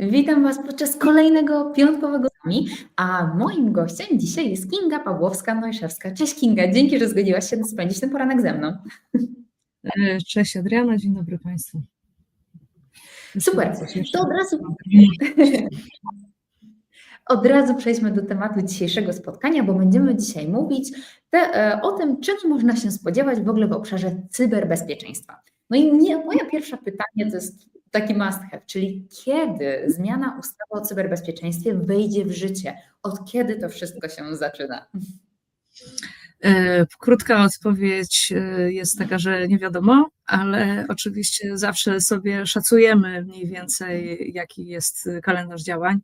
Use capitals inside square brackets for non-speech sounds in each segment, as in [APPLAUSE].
Witam Was podczas kolejnego piątkowego dni, a moim gościem dzisiaj jest Kinga Pawłowska-Nojszewska. Cześć Kinga, dzięki, że zgodziłaś się spędzić ten poranek ze mną. E, Cześć Adriana, dzień dobry Państwu. Super, to od razu, od razu przejdźmy do tematu dzisiejszego spotkania, bo będziemy dzisiaj mówić te, e, o tym, czego można się spodziewać w ogóle w obszarze cyberbezpieczeństwa. No i moje pierwsze pytanie to jest taki must have, czyli kiedy zmiana ustawy o cyberbezpieczeństwie wejdzie w życie? Od kiedy to wszystko się zaczyna? E, Krótka odpowiedź e, jest taka, że nie wiadomo, ale oczywiście zawsze sobie szacujemy mniej więcej, jaki jest kalendarz działań.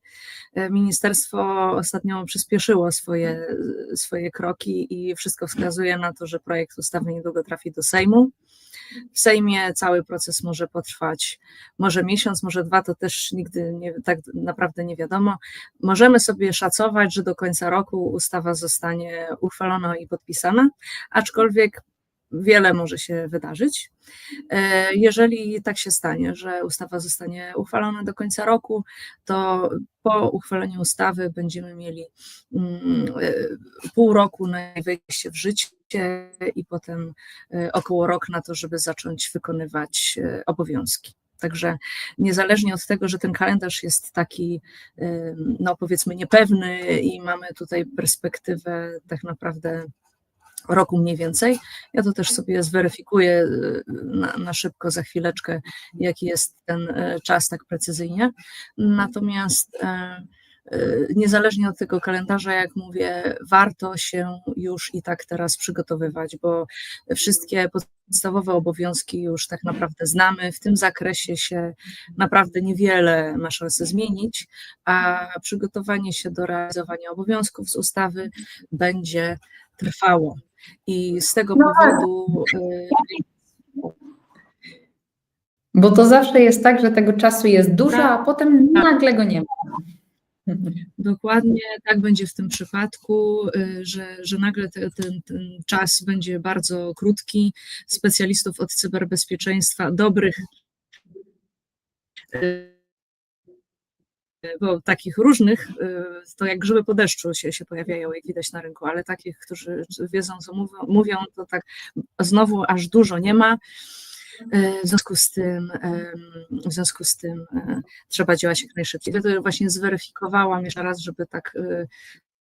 E, Ministerstwo ostatnio przyspieszyło swoje, swoje kroki i wszystko wskazuje na to, że projekt ustawy niedługo trafi do Sejmu. W Sejmie cały proces może potrwać może miesiąc, może dwa, to też nigdy nie, tak naprawdę nie wiadomo. Możemy sobie szacować, że do końca roku ustawa zostanie uchwalona i podpisana, aczkolwiek wiele może się wydarzyć. E, Jeżeli tak się stanie, że ustawa zostanie uchwalona do końca roku, to po uchwaleniu ustawy będziemy mieli mm, e, pół roku na wejście w życie i potem e, około rok na to, żeby zacząć wykonywać e, obowiązki. Także niezależnie od tego, że ten kalendarz jest taki, e, no powiedzmy, niepewny i mamy tutaj perspektywę tak naprawdę roku mniej więcej. Ja to też sobie zweryfikuję na, na szybko za chwileczkę, jaki jest ten czas tak precyzyjnie. Natomiast niezależnie od tego kalendarza, jak mówię, warto się już i tak teraz przygotowywać, bo wszystkie podstawowe obowiązki już tak naprawdę znamy. W tym zakresie się naprawdę niewiele ma szansę zmienić, a przygotowanie się do realizowania obowiązków z ustawy będzie trwało. I z tego No powodu. y, Bo to zawsze jest tak, że tego czasu jest dużo, Tak, a potem tak. nagle go nie ma. [LAUGHS] Dokładnie tak będzie w tym przypadku, y, że, że nagle te, ten, ten czas będzie bardzo krótki. Specjalistów od cyberbezpieczeństwa, dobrych, y, bo takich różnych, y, to jak grzyby po deszczu się, się pojawiają, jak widać na rynku, ale takich, którzy wiedzą, co mówią, mówią to tak znowu aż dużo nie ma. E, W związku z tym, w związku z tym e, trzeba działać jak najszybciej. To właśnie zweryfikowałam jeszcze raz, żeby tak e,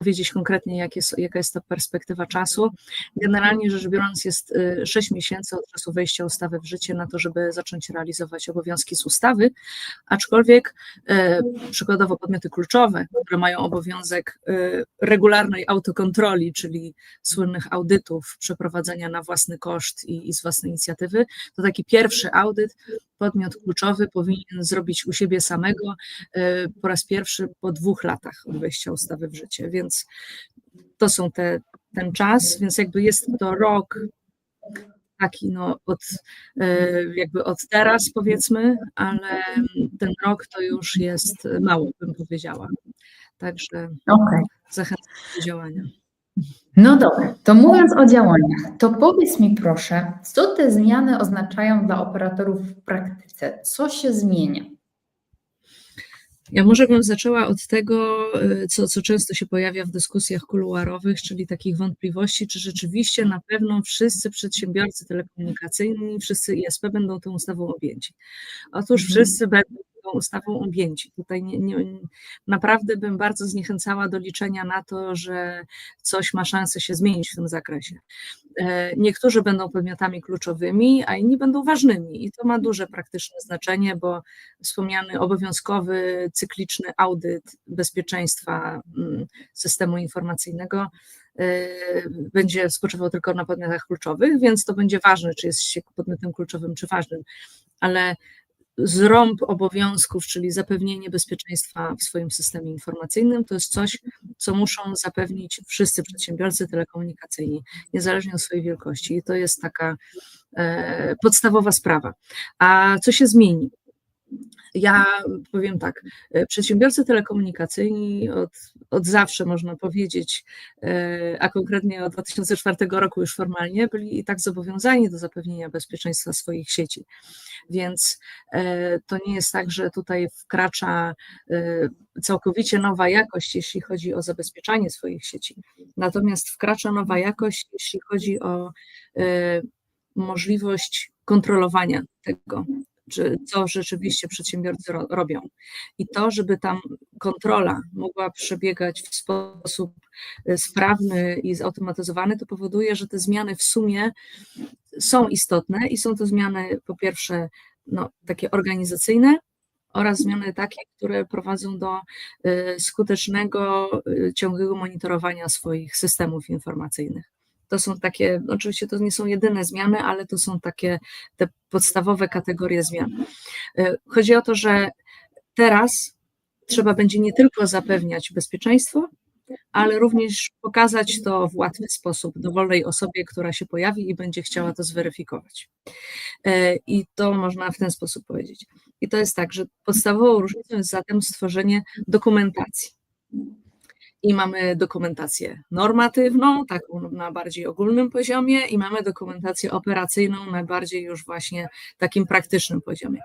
powiedzieć konkretnie, jak jest, jaka jest ta perspektywa czasu. Generalnie rzecz biorąc, jest 6 miesięcy od czasu wejścia ustawy w życie na to, żeby zacząć realizować obowiązki z ustawy, aczkolwiek e, przykładowo podmioty kluczowe, które mają obowiązek e, regularnej autokontroli, czyli słynnych audytów, przeprowadzenia na własny koszt i, i z własnej inicjatywy, to taki pierwszy audyt podmiot kluczowy powinien zrobić u siebie samego e, po raz pierwszy po dwóch latach od wejścia ustawy w życie, więc to są te, ten czas, więc jakby jest to rok taki no od, e, jakby od teraz powiedzmy, ale ten rok to już jest mało, bym powiedziała. Także Okej. zachęcam do działania. No dobra, to mówiąc o działaniach, to powiedz mi proszę, co te zmiany oznaczają dla operatorów w praktyce? Co się zmienia? Ja może bym zaczęła od tego, y, co, co często się pojawia w dyskusjach kuluarowych, czyli takich wątpliwości, czy rzeczywiście na pewno wszyscy przedsiębiorcy telekomunikacyjni, wszyscy ISP będą tą ustawą objęci. Otóż Mhm. wszyscy będą tą ustawą objęci. Tutaj nie, nie, naprawdę bym bardzo zniechęcała do liczenia na to, że coś ma szansę się zmienić w tym zakresie. E, Niektórzy będą podmiotami kluczowymi, a inni będą ważnymi i to ma duże praktyczne znaczenie, bo wspomniany obowiązkowy, cykliczny audyt bezpieczeństwa mm, systemu informacyjnego e, będzie spoczywał tylko na podmiotach kluczowych, więc to będzie ważne, czy jest się podmiotem kluczowym, czy ważnym, ale zrąb obowiązków, czyli zapewnienie bezpieczeństwa w swoim systemie informacyjnym, to jest coś, co muszą zapewnić wszyscy przedsiębiorcy telekomunikacyjni, niezależnie od swojej wielkości. I to jest taka e, podstawowa sprawa. A co się zmieni? Ja powiem tak, e, przedsiębiorcy telekomunikacyjni od, od zawsze można powiedzieć, e, a konkretnie od 2004 roku już formalnie, byli i tak zobowiązani do zapewnienia bezpieczeństwa swoich sieci. Więc e, to nie jest tak, że tutaj wkracza całkowicie nowa jakość, jeśli chodzi o zabezpieczanie swoich sieci. Natomiast wkracza nowa jakość, jeśli chodzi o możliwość kontrolowania tego, czy co rzeczywiście przedsiębiorcy ro, robią. I to, żeby tam kontrola mogła przebiegać w sposób e, sprawny i zautomatyzowany, to powoduje, że te zmiany w sumie są istotne i są to zmiany po pierwsze no, takie organizacyjne, oraz zmiany takie, które prowadzą do e, skutecznego, e, ciągłego monitorowania swoich systemów informacyjnych. To są takie, oczywiście to nie są jedyne zmiany, ale to są takie te podstawowe kategorie zmian. E, chodzi o to, że teraz trzeba będzie nie tylko zapewniać bezpieczeństwo, ale również pokazać to w łatwy sposób dowolnej osobie, która się pojawi i będzie chciała to zweryfikować. E, I to można w ten sposób powiedzieć. I to jest tak, że podstawową różnicą jest zatem stworzenie dokumentacji i mamy dokumentację normatywną, taką na bardziej ogólnym poziomie, i mamy dokumentację operacyjną na bardziej już właśnie takim praktycznym poziomie.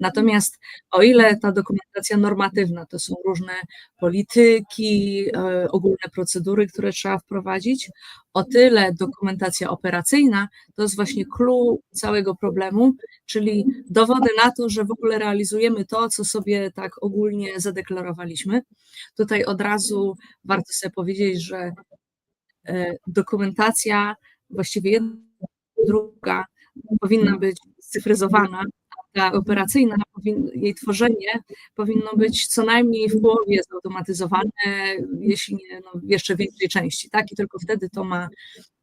Natomiast o ile ta dokumentacja normatywna to są różne polityki, e, ogólne procedury, które trzeba wprowadzić, o tyle dokumentacja operacyjna to jest właśnie clue całego problemu, czyli dowody na to, że w ogóle realizujemy to, co sobie tak ogólnie zadeklarowaliśmy. Tutaj od razu warto sobie powiedzieć, że e, dokumentacja, właściwie jedna, druga, powinna być scyfryzowana, operacyjna, jej tworzenie powinno być co najmniej w połowie zautomatyzowane, jeśli nie no, jeszcze większej części, tak? I tylko wtedy to ma,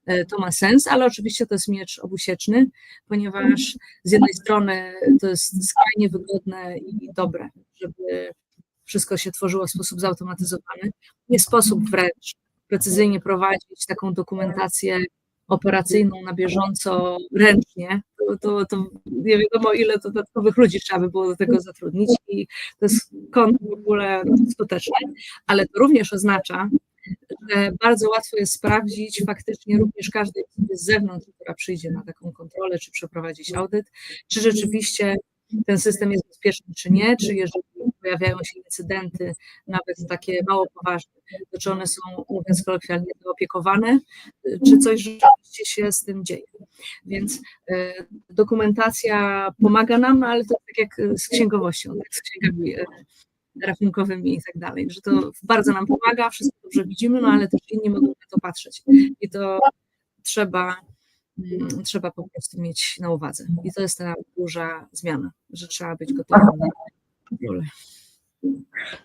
e, to ma sens, ale oczywiście to jest miecz obusieczny, ponieważ z jednej strony to jest skrajnie wygodne i dobre, żeby wszystko się tworzyło w sposób zautomatyzowany. Nie sposób wręcz precyzyjnie prowadzić taką dokumentację operacyjną na bieżąco ręcznie, to, to, to, nie wiadomo ile dodatkowych ludzi trzeba by było do tego zatrudnić i to jest kąt w ogóle skuteczny, ale to również oznacza, że bardzo łatwo jest sprawdzić faktycznie również każdej z zewnątrz, która przyjdzie na taką kontrolę, czy przeprowadzić audyt, czy rzeczywiście ten system jest bezpieczny, czy nie, czy jeżeli pojawiają się incydenty, nawet takie mało poważne, to czy one są, mówiąc kolokwialnie, opiekowane, czy coś rzeczywiście się z tym dzieje. Więc e, dokumentacja pomaga nam, no ale to tak jak z księgowością, tak, z księgami e, rachunkowymi i tak dalej, że to bardzo nam pomaga, wszystko dobrze widzimy, no ale też inni mogą na to patrzeć. I to trzeba trzeba po prostu mieć na uwadze. I to jest ta duża zmiana, że trzeba być gotowym na rolę.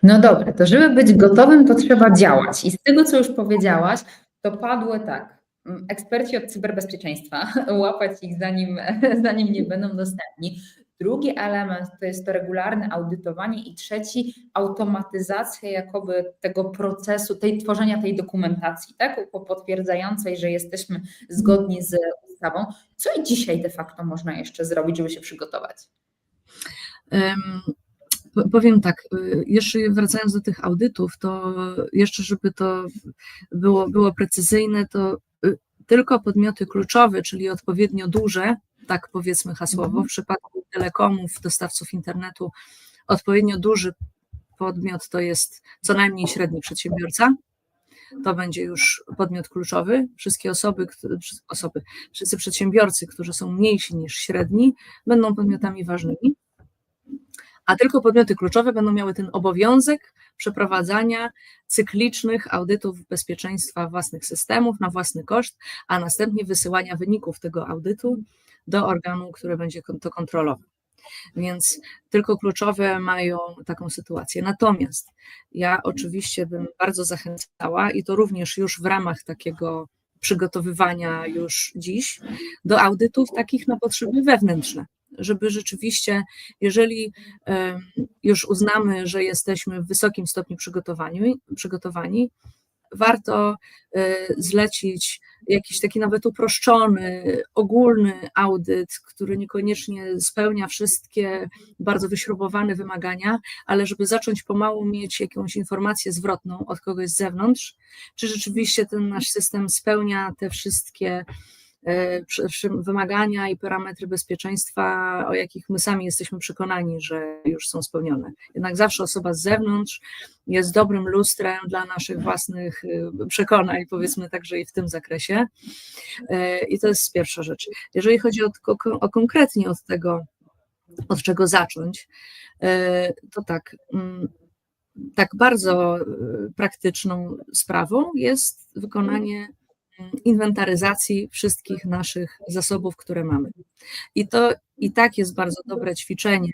No dobra, to żeby być gotowym, to trzeba działać. I z tego, co już powiedziałaś, to padły tak. Mm, eksperci od cyberbezpieczeństwa, [LAUGHS] łapać ich zanim, [LAUGHS] zanim nie będą dostępni. Drugi element to jest to regularne audytowanie i trzeci automatyzacja jakoby tego procesu, tej tworzenia tej dokumentacji, tak, potwierdzającej, że jesteśmy zgodni z ustawą. Co i dzisiaj de facto można jeszcze zrobić, żeby się przygotować? Um. Powiem tak, y, jeszcze wracając do tych audytów, to jeszcze, żeby to było, było precyzyjne, to y, tylko podmioty kluczowe, czyli odpowiednio duże, tak powiedzmy hasłowo, mhm. w przypadku telekomów, dostawców internetu, odpowiednio duży podmiot to jest co najmniej średni przedsiębiorca. To będzie już podmiot kluczowy. Wszystkie osoby, osoby, wszyscy przedsiębiorcy, którzy są mniejsi niż średni, będą podmiotami ważnymi a tylko podmioty kluczowe będą miały ten obowiązek przeprowadzania cyklicznych audytów bezpieczeństwa własnych systemów na własny koszt, a następnie wysyłania wyników tego audytu do organu, który będzie to kontrolował. Więc tylko kluczowe mają taką sytuację. Natomiast ja oczywiście bym bardzo zachęcała, i to również już w ramach takiego przygotowywania już dziś, do audytów takich na potrzeby wewnętrzne żeby rzeczywiście, jeżeli już uznamy, że jesteśmy w wysokim stopniu przygotowani, przygotowani warto y, zlecić jakiś taki nawet uproszczony, ogólny audyt, który niekoniecznie spełnia wszystkie bardzo wyśrubowane wymagania, ale żeby zacząć pomału mieć jakąś informację zwrotną od kogoś z zewnątrz, czy rzeczywiście ten nasz system spełnia te wszystkie e, wymagania i parametry bezpieczeństwa, o jakich my sami jesteśmy przekonani, że już są spełnione. Jednak zawsze osoba z zewnątrz jest dobrym lustrem dla naszych własnych y, przekonań, powiedzmy także i w tym zakresie. E, I to jest pierwsza rzecz. Jeżeli chodzi o, o, o konkretnie od tego, od czego zacząć, e, to tak. mm, Tak bardzo praktyczną sprawą jest wykonanie inwentaryzacji wszystkich naszych zasobów, które mamy. I to i tak jest bardzo dobre ćwiczenie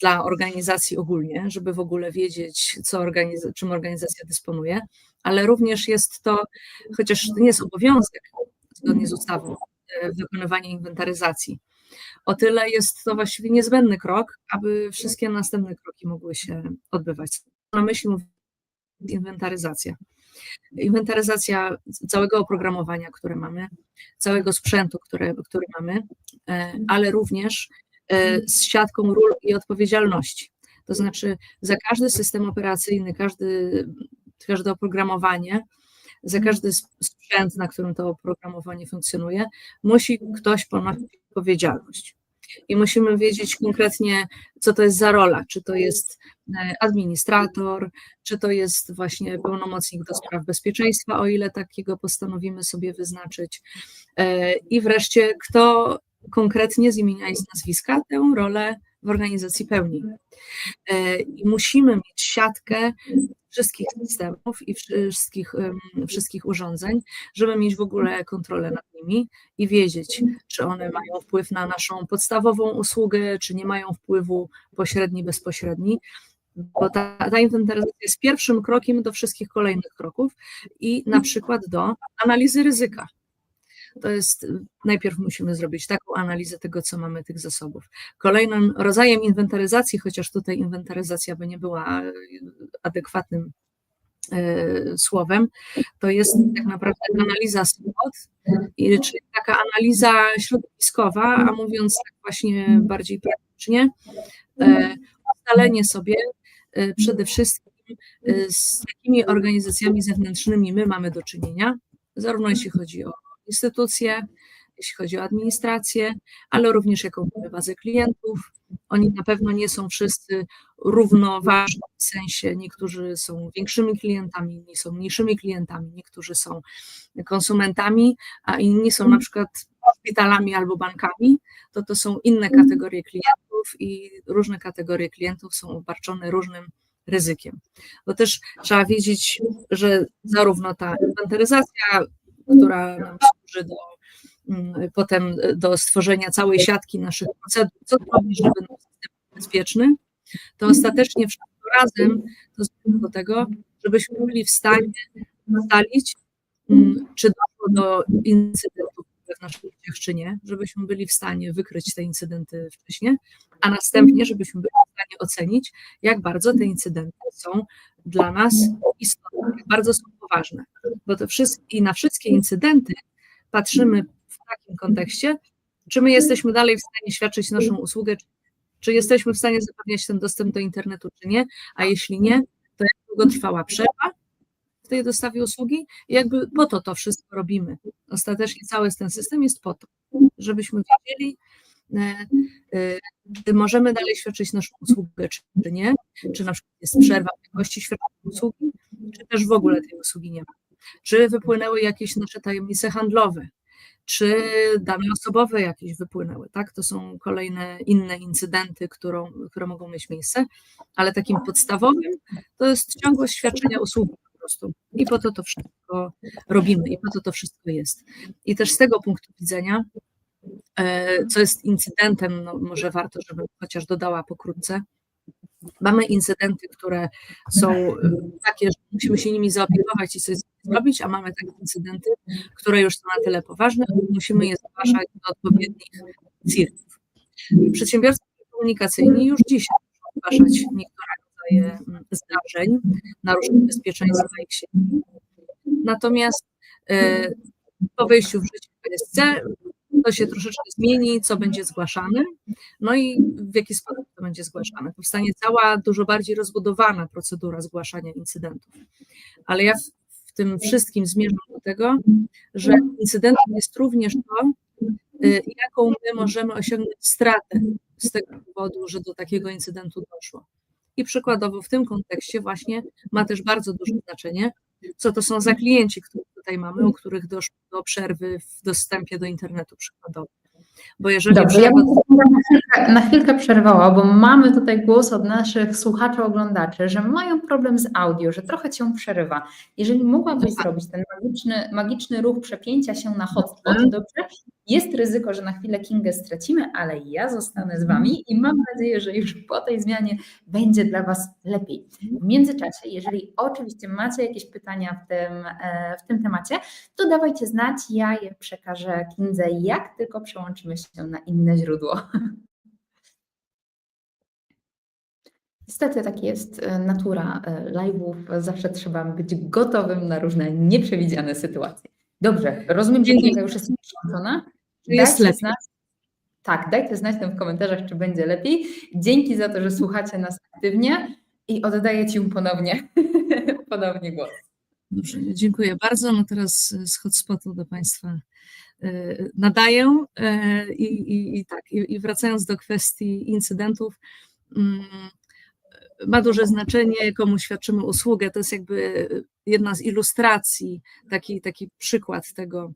dla organizacji ogólnie, żeby w ogóle wiedzieć, co organiz- czym organizacja dysponuje, ale również jest to, chociaż to nie jest obowiązek zgodnie z ustawą, e, wykonywanie inwentaryzacji. O tyle jest to właściwie niezbędny krok, aby wszystkie następne kroki mogły się odbywać. Na myśli mówię inwentaryzacja. Inwentaryzacja całego oprogramowania, które mamy, całego sprzętu, które, który mamy, e, ale również e, z siatką ról i odpowiedzialności. To znaczy, za każdy system operacyjny, każdy, każde oprogramowanie, za każdy sp- sprzęt, na którym to oprogramowanie funkcjonuje, musi ktoś ponosić odpowiedzialność. I musimy wiedzieć konkretnie, co to jest za rola, czy to jest e, administrator, czy to jest właśnie pełnomocnik do spraw bezpieczeństwa, o ile takiego postanowimy sobie wyznaczyć. E, I wreszcie, kto konkretnie z imienia i z nazwiska tę rolę w organizacji pełni. E, I musimy mieć siatkę wszystkich systemów i wszystkich, wszystkich urządzeń, żeby mieć w ogóle kontrolę nad nimi i wiedzieć, czy one mają wpływ na naszą podstawową usługę, czy nie mają wpływu pośredni, bezpośredni. Bo ta, ta inwentaryzacja jest pierwszym krokiem do wszystkich kolejnych kroków i na przykład do analizy ryzyka. To jest, najpierw musimy zrobić taką analizę tego, co mamy, tych zasobów. Kolejnym rodzajem inwentaryzacji, chociaż tutaj inwentaryzacja by nie była e, adekwatnym e, słowem, to jest tak naprawdę analiza SWOT, czyli taka analiza środowiskowa, a mówiąc tak właśnie bardziej praktycznie, ustalenie sobie przede wszystkim z jakimi organizacjami zewnętrznymi my mamy do czynienia, zarówno jeśli chodzi o instytucje, jeśli chodzi o administrację, ale również jaką mamy bazę klientów. Oni na pewno nie są wszyscy równoważni, w sensie niektórzy są większymi klientami, inni są mniejszymi klientami, niektórzy są konsumentami, a inni są na przykład szpitalami albo bankami, to to są inne kategorie klientów i różne kategorie klientów są obarczone różnym ryzykiem. Bo też trzeba wiedzieć, że zarówno ta inwentaryzacja, która nam służy do, mm, potem do stworzenia całej siatki naszych procedur, co robić, żeby nasz system był bezpieczny, to ostatecznie wszystko razem to do tego, żebyśmy byli w stanie ustalić, mm, czy doszło do incydentów w naszych życiach, czy nie, żebyśmy byli w stanie wykryć te incydenty wcześniej, a następnie, żebyśmy byli w stanie ocenić, jak bardzo te incydenty są dla nas istotne, jak bardzo są poważne. Bo to wszystkie, i na wszystkie incydenty patrzymy w takim kontekście, czy my jesteśmy dalej w stanie świadczyć naszą usługę, czy, jesteśmy w stanie zapewniać ten dostęp do internetu, czy nie, a jeśli nie, to jak długo trwała przerwa w tej dostawie usługi i jakby po to to wszystko robimy. Ostatecznie cały ten system jest po to, żebyśmy wiedzieli, e, e, czy możemy dalej świadczyć naszą usługę, czy nie, czy na przykład jest przerwa w jakości świadczenia usługi, czy też w ogóle tej usługi nie ma. Czy wypłynęły jakieś nasze tajemnice handlowe, czy dane osobowe jakieś wypłynęły, tak? To są kolejne inne incydenty, którą, które mogą mieć miejsce, ale takim podstawowym to jest ciągłość świadczenia usługi po prostu. I po to to wszystko robimy, i po to to wszystko jest. I też z tego punktu widzenia, e, co jest incydentem, no może warto, żebym chociaż dodała pokrótce, Mamy incydenty, które są e, takie, że musimy się nimi zaopiekować i coś zrobić, a mamy takie incydenty, które już są na tyle poważne, że musimy je zgłaszać do odpowiednich CIRF-ów. Przedsiębiorcy komunikacyjni już dzisiaj muszą zgłaszać niektóre rodzaje mm, zdarzeń, naruszeń bezpieczeństwa ich sieci. Natomiast e, po wejściu w życie PSC to się troszeczkę zmieni, co będzie zgłaszane, no i w jaki sposób to będzie zgłaszane. Powstanie cała, dużo bardziej rozbudowana procedura zgłaszania incydentów. Ale ja w, tym wszystkim zmierzam do tego, że incydentem jest również to, y, jaką my możemy osiągnąć stratę z tego powodu, że do takiego incydentu doszło. I przykładowo w tym kontekście właśnie ma też bardzo duże znaczenie, co to są za klienci, których tutaj mamy, u których doszło do przerwy w dostępie do internetu przykładowo. Bo jeżeli Dobrze, ja bym na chwilkę, na chwilkę przerwała, bo mamy tutaj głos od naszych słuchaczy, oglądaczy, że mają problem z audio, że trochę cię przerywa. Jeżeli mogłabyś zrobić ten magiczny, magiczny ruch przepięcia się na hotspot, dobrze? Jest ryzyko, że na chwilę Kingę stracimy, ale ja zostanę z Wami i mam nadzieję, że już po tej zmianie będzie dla Was lepiej. W międzyczasie, jeżeli oczywiście macie jakieś pytania w tym, e, w tym temacie, to dawajcie znać, ja je przekażę Kindze, jak tylko przełączymy się na inne źródło. [LAUGHS] Niestety tak jest e, natura e, live'ów, zawsze trzeba być gotowym na różne nieprzewidziane sytuacje. Dobrze, rozumiem, że już jest przyłączona. jest Dajcie lepiej. Znać, tak, dajcie znać tam w komentarzach, czy będzie lepiej. Dzięki za to, że słuchacie nas aktywnie i oddaję Ci ponownie, [LAUGHS] ponownie głos. Dobrze, dziękuję bardzo. No teraz z hotspotu do Państwa e, nadaję e, i, i, i tak, i, i wracając do kwestii incydentów, mm, ma duże znaczenie, komu świadczymy usługę. To jest jakby jedna z ilustracji, taki, taki przykład tego,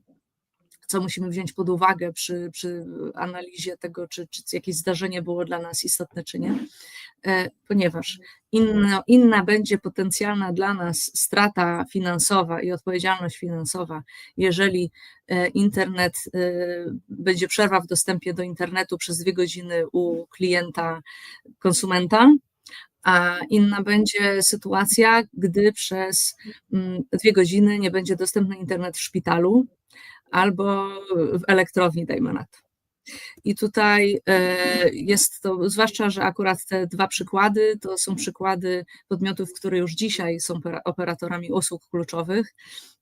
co musimy wziąć pod uwagę przy, przy analizie tego, czy, czy jakieś zdarzenie było dla nas istotne, czy nie, ponieważ inna, inna będzie potencjalna dla nas strata finansowa i odpowiedzialność finansowa, jeżeli e, internet, e, będzie przerwa w dostępie do internetu przez dwie godziny u klienta, konsumenta, a inna będzie sytuacja, gdy przez mm, dwie godziny nie będzie dostępny internet w szpitalu albo w elektrowni, dajmy na to. I tutaj e, jest to, zwłaszcza, że akurat te dwa przykłady to są przykłady podmiotów, które już dzisiaj są opera- operatorami usług kluczowych.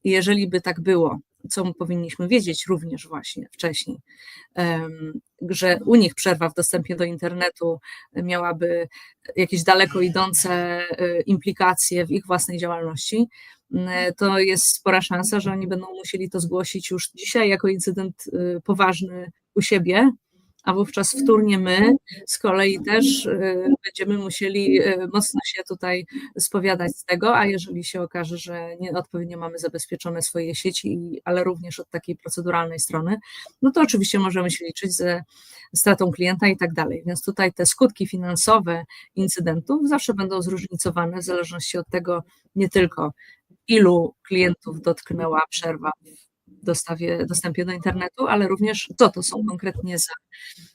I jeżeli by tak było, co powinniśmy wiedzieć również właśnie wcześniej, że u nich przerwa w dostępie do internetu miałaby jakieś daleko idące e, implikacje w ich własnej działalności, to jest spora szansa, że oni będą musieli to zgłosić już dzisiaj jako incydent e, poważny u siebie, a wówczas wtórnie my z kolei też e, będziemy musieli e, mocno się tutaj spowiadać z tego, a jeżeli się okaże, że nieodpowiednio mamy zabezpieczone swoje sieci, ale również od takiej proceduralnej strony, no to oczywiście możemy się liczyć ze stratą klienta i tak dalej. Więc tutaj te skutki finansowe incydentów zawsze będą zróżnicowane w zależności od tego nie tylko ilu klientów dotknęła przerwa dostawie, dostępie do internetu, ale również co to są konkretnie za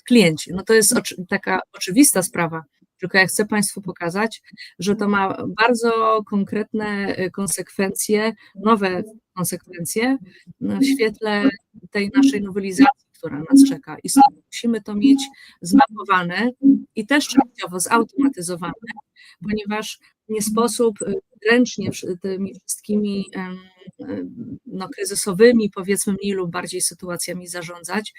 klienci. No to jest oczy, taka oczywista sprawa, tylko ja chcę Państwu pokazać, że to ma bardzo konkretne y, konsekwencje, nowe konsekwencje no, w świetle tej naszej nowelizacji, która nas czeka. I musimy to mieć zmapowane i też częściowo zautomatyzowane, ponieważ nie sposób y, ręcznie tymi wszystkimi no, kryzysowymi, powiedzmy mniej lub bardziej sytuacjami zarządzać.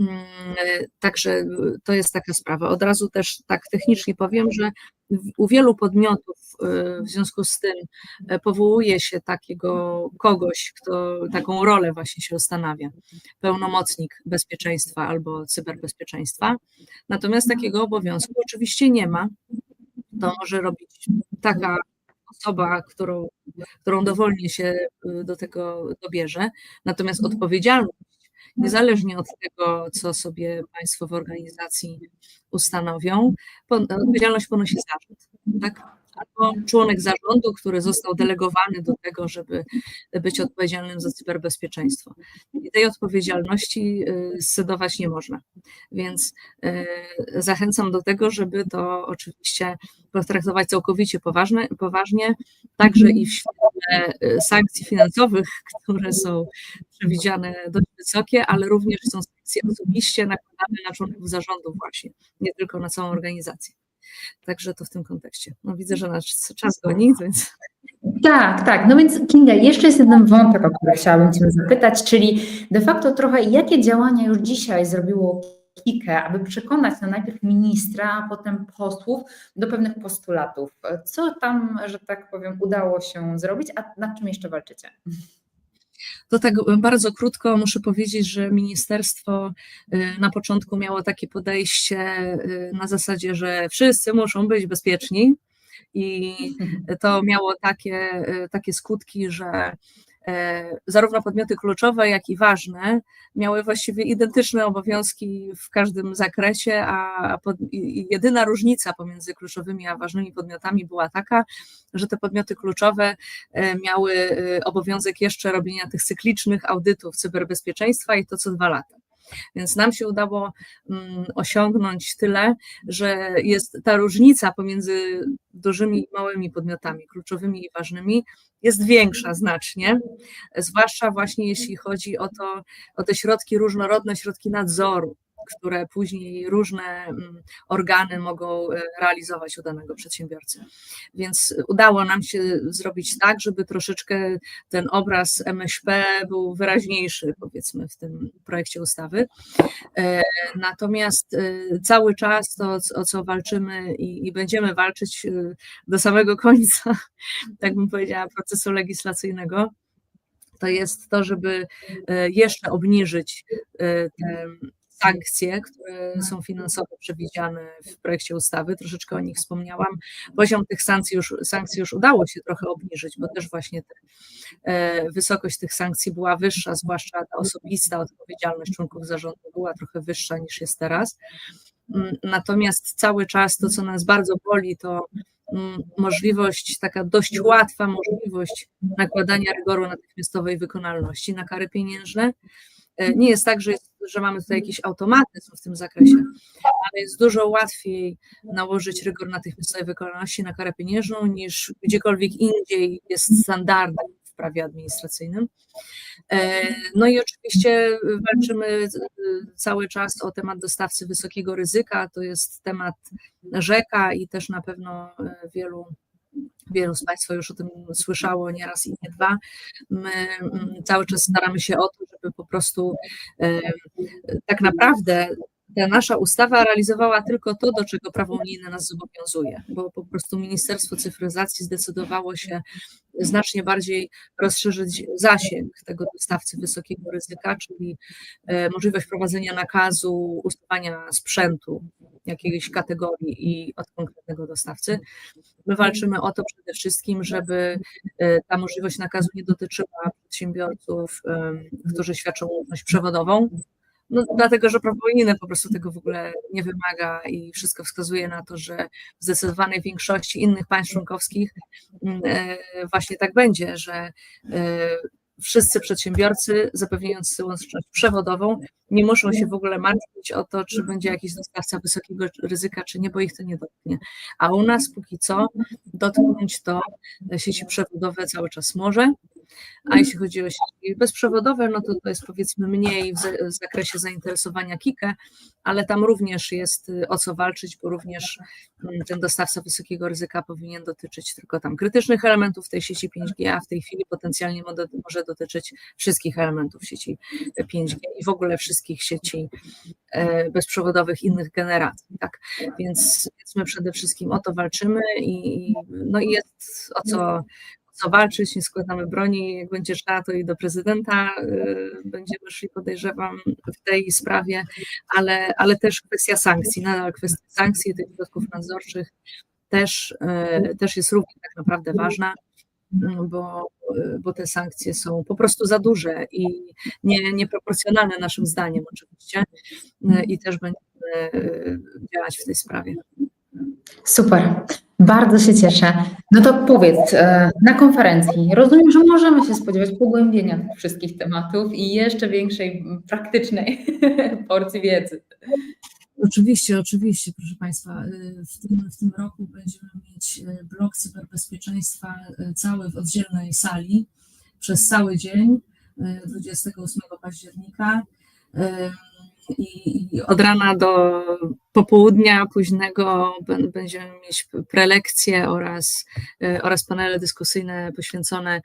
Mm, e, Także y, to jest taka sprawa. Od razu też tak technicznie powiem, że u wielu podmiotów w związku z tym e, powołuje się takiego kogoś, kto taką rolę właśnie się ustanawia, pełnomocnik bezpieczeństwa albo cyberbezpieczeństwa. Natomiast takiego obowiązku oczywiście nie ma. To może robić taka osoba, którą, którą dowolnie się y, do tego dobierze. Natomiast odpowiedzialność, niezależnie od tego, co sobie Państwo w organizacji ustanowią, odpowiedzialność ponosi zarząd. Tak? Albo członek zarządu, który został delegowany do tego, żeby być odpowiedzialnym za cyberbezpieczeństwo. I tej odpowiedzialności y, zdecydować nie można. Więc y, zachęcam do tego, żeby to oczywiście potraktować całkowicie poważne, poważnie, także i w świetle y, sankcji finansowych, które są przewidziane dość wysokie, ale również są sankcje osobiście nakładane na członków zarządu właśnie, nie tylko na całą organizację. Także to w tym kontekście. No, widzę, że nasz czas goni, więc. Tak, tak. No więc Kinga, jeszcze jest jeden wątek, o który chciałabym Cię zapytać, czyli de facto trochę jakie działania już dzisiaj zrobiło KIKE, aby przekonać no najpierw ministra, a potem posłów do pewnych postulatów. Co tam, że tak powiem, udało się zrobić, a nad czym jeszcze walczycie? To tak bardzo krótko muszę powiedzieć, że ministerstwo y, na początku miało takie podejście y, na zasadzie, że wszyscy muszą być bezpieczni. I to miało takie, y, takie skutki, że zarówno podmioty kluczowe, jak i ważne miały właściwie identyczne obowiązki w każdym zakresie, a pod, jedyna różnica pomiędzy kluczowymi a ważnymi podmiotami była taka, że te podmioty kluczowe e, miały e, obowiązek jeszcze robienia tych cyklicznych audytów cyberbezpieczeństwa i to co dwa lata. Więc nam się udało mm, osiągnąć tyle, że jest ta różnica pomiędzy dużymi i małymi podmiotami, kluczowymi i ważnymi, jest większa znacznie, zwłaszcza właśnie jeśli chodzi o to, o te środki, różnorodne środki nadzoru które później różne mm, organy mogą e, realizować u danego przedsiębiorcy. Więc udało nam się zrobić tak, żeby troszeczkę ten obraz MŚP był wyraźniejszy, powiedzmy, w tym projekcie ustawy. E, natomiast e, cały czas to, o co walczymy i, i będziemy walczyć do samego końca, [LAUGHS] tak bym powiedziała, procesu legislacyjnego, to jest to, żeby jeszcze obniżyć te sankcje, które są finansowo przewidziane w projekcie ustawy, troszeczkę o nich wspomniałam. Poziom tych sankcji już, sankcji już udało się trochę obniżyć, bo też właśnie te, e, wysokość tych sankcji była wyższa, zwłaszcza ta osobista odpowiedzialność członków zarządu była trochę wyższa niż jest teraz. Mm, natomiast cały czas to, co nas bardzo boli, to mm, możliwość, taka dość łatwa możliwość nakładania rygoru natychmiastowej wykonalności na kary pieniężne. E, nie jest tak, że, jest, że mamy tutaj jakiś automatyzm w tym zakresie, ale jest dużo łatwiej nałożyć rygor natychmiastowej wykonalności na karę pieniężną niż gdziekolwiek indziej jest standardem w prawie administracyjnym. E, no i oczywiście walczymy e, cały czas o temat dostawcy wysokiego ryzyka. To jest temat rzeka i też na pewno wielu Wielu z Państwa już o tym słyszało nieraz i nie dwa. My mm, cały czas staramy się o to, żeby po prostu tak naprawdę ta nasza ustawa realizowała tylko to, do czego prawo unijne nas zobowiązuje, bo po prostu Ministerstwo Cyfryzacji zdecydowało się znacznie bardziej rozszerzyć zasięg tego dostawcy wysokiego ryzyka, czyli e, możliwość prowadzenia nakazu usuwania sprzętu jakiejś kategorii i od konkretnego dostawcy. My walczymy o to przede wszystkim, żeby e, ta możliwość nakazu nie dotyczyła przedsiębiorców, którzy świadczą łączność przewodową, no, dlatego, że prawo unijne po prostu tego w ogóle nie wymaga i wszystko wskazuje na to, że w zdecydowanej większości innych państw członkowskich mm, e, właśnie tak będzie, że e, wszyscy przedsiębiorcy zapewniający łączność przewodową nie muszą się w ogóle martwić o to, czy będzie jakiś dostawca wysokiego ryzyka, czy nie, bo ich to nie dotknie. A u nas póki co dotknąć to sieci przewodowe cały czas może. A jeśli chodzi o sieci bezprzewodowe, no to to jest powiedzmy mniej w, zakresie zainteresowania KIKE, ale tam również jest y, o co walczyć, bo również mm, ten dostawca wysokiego ryzyka powinien dotyczyć tylko tam krytycznych elementów tej sieci 5G, a w tej chwili potencjalnie może dotyczyć wszystkich elementów sieci 5G i w ogóle wszystkich sieci e, bezprzewodowych innych generacji. Tak? Więc, więc my przede wszystkim o to walczymy i, no i jest o co, co walczyć, nie składamy broni, jak będzie trzeba, to i do prezydenta y, będziemy szli, podejrzewam, w tej sprawie, ale, ale też kwestia sankcji, nadal kwestia sankcji tych środków nadzorczych też, y, też jest równie tak naprawdę ważna, y, bo, bo te sankcje są po prostu za duże i nie, nieproporcjonalne naszym zdaniem oczywiście i też będziemy działać w tej sprawie. Super, bardzo się cieszę. No to powiedz, e, na konferencji rozumiem, że możemy się spodziewać pogłębienia tych wszystkich tematów i jeszcze większej praktycznej [LAUGHS] porcji wiedzy. Oczywiście, oczywiście, proszę Państwa. E, w tym, w tym roku będziemy mieć e, blok cyberbezpieczeństwa cały w oddzielnej sali przez cały dzień 28 października i od rana do popołudnia późnego bę- będziemy mieć prelekcje oraz, e, oraz panele dyskusyjne poświęcone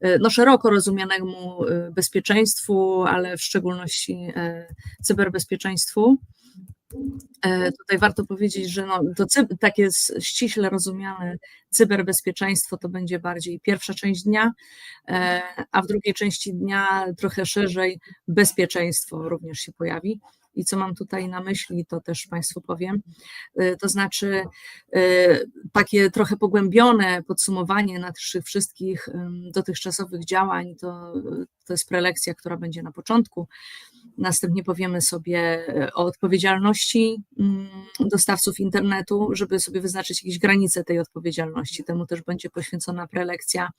e, no, szeroko rozumianemu e, bezpieczeństwu, ale w szczególności cyberbezpieczeństwu. E, Tutaj warto powiedzieć, że no, to takie ściśle rozumiane cyberbezpieczeństwo to będzie bardziej pierwsza część dnia, e, a w drugiej części dnia trochę szerzej bezpieczeństwo również się pojawi. I co mam tutaj na myśli, to też Państwu powiem. E, To znaczy takie trochę pogłębione podsumowanie naszych wszystkich dotychczasowych działań, to, to jest prelekcja, która będzie na początku. Następnie powiemy sobie e, o odpowiedzialności mm, dostawców internetu, żeby sobie wyznaczyć jakieś granice tej odpowiedzialności. Temu też będzie poświęcona prelekcja.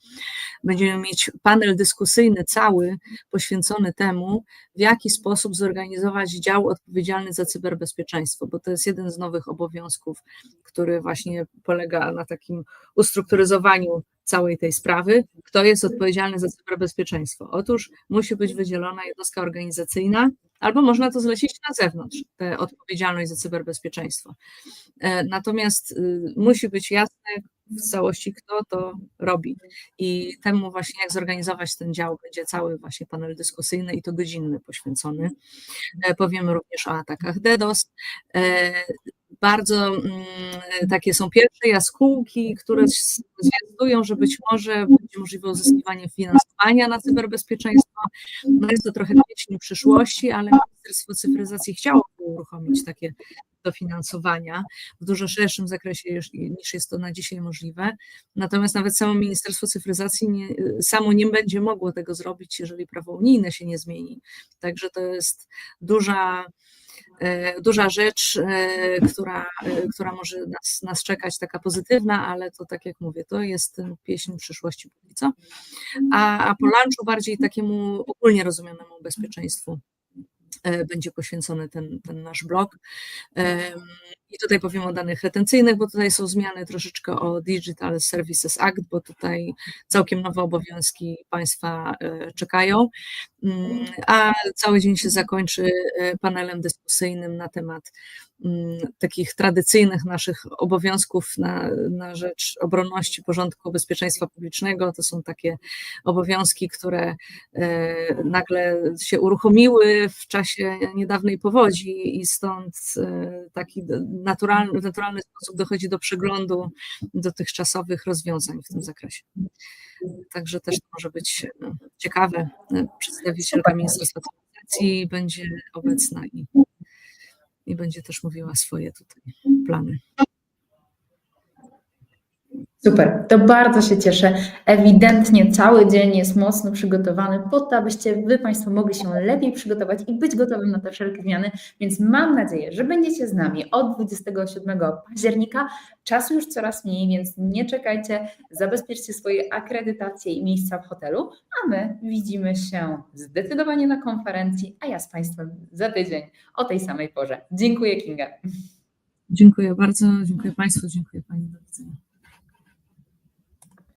Będziemy mieć panel dyskusyjny cały poświęcony temu, w jaki sposób zorganizować dział odpowiedzialny za cyberbezpieczeństwo, bo to jest jeden z nowych obowiązków, który właśnie polega na takim ustrukturyzowaniu całej tej sprawy. Kto jest odpowiedzialny za cyberbezpieczeństwo? Otóż musi być wydzielona jednostka organizacyjna, albo można to zlecić na zewnątrz, tę odpowiedzialność za cyberbezpieczeństwo. E, Natomiast y, musi być jasne w całości, kto to robi. I temu właśnie, jak zorganizować ten dział, będzie cały właśnie panel dyskusyjny i to godzinny poświęcony. E, Powiemy również o atakach DDoS. E, Bardzo mm, takie są pierwsze jaskółki, które s- zwiastują, że być może będzie możliwe uzyskiwanie finansowania na cyberbezpieczeństwo. No jest to trochę pieśń przyszłości, ale Ministerstwo Cyfryzacji chciałoby uruchomić takie dofinansowania w dużo szerszym zakresie już- niż jest to na dzisiaj możliwe. Natomiast nawet samo Ministerstwo Cyfryzacji nie, samo nie będzie mogło tego zrobić, jeżeli prawo unijne się nie zmieni. Także to jest duża, e, duża rzecz, e, która, e, która może nas, nas czekać, taka pozytywna, ale to tak jak mówię, to jest e, pieśń przyszłości póki co. A, a po lunchu bardziej takiemu ogólnie rozumianemu bezpieczeństwu e, będzie poświęcony ten, ten nasz blog. I tutaj powiem o danych retencyjnych, bo tutaj są zmiany troszeczkę o Digital Services Act, bo tutaj całkiem nowe obowiązki państwa e, czekają. Mm, A cały dzień się zakończy e, panelem dyskusyjnym na temat mm, takich tradycyjnych naszych obowiązków na, na rzecz obronności, porządku, bezpieczeństwa publicznego. To są takie obowiązki, które e, nagle się uruchomiły w czasie niedawnej powodzi i stąd taki naturalny, w naturalny sposób dochodzi do przeglądu dotychczasowych rozwiązań w tym zakresie. Także też to może być e, ciekawe. Przedstawicielka Ministerstwa Cyfryzacji będzie obecna i, i będzie też mówiła swoje tutaj plany. Super, to bardzo się cieszę. Ewidentnie cały dzień jest mocno przygotowany po to, abyście Wy Państwo mogli się lepiej przygotować i być gotowym na te wszelkie zmiany. Więc mam nadzieję, że będziecie z nami od 27 października. Czasu już coraz mniej, więc nie czekajcie. Zabezpieczcie swoje akredytacje i miejsca w hotelu, a my widzimy się zdecydowanie na konferencji, a ja z Państwem za tydzień o tej samej porze. Dziękuję, Kinga. Dziękuję bardzo, dziękuję Państwu, dziękuję Pani. Do widzenia.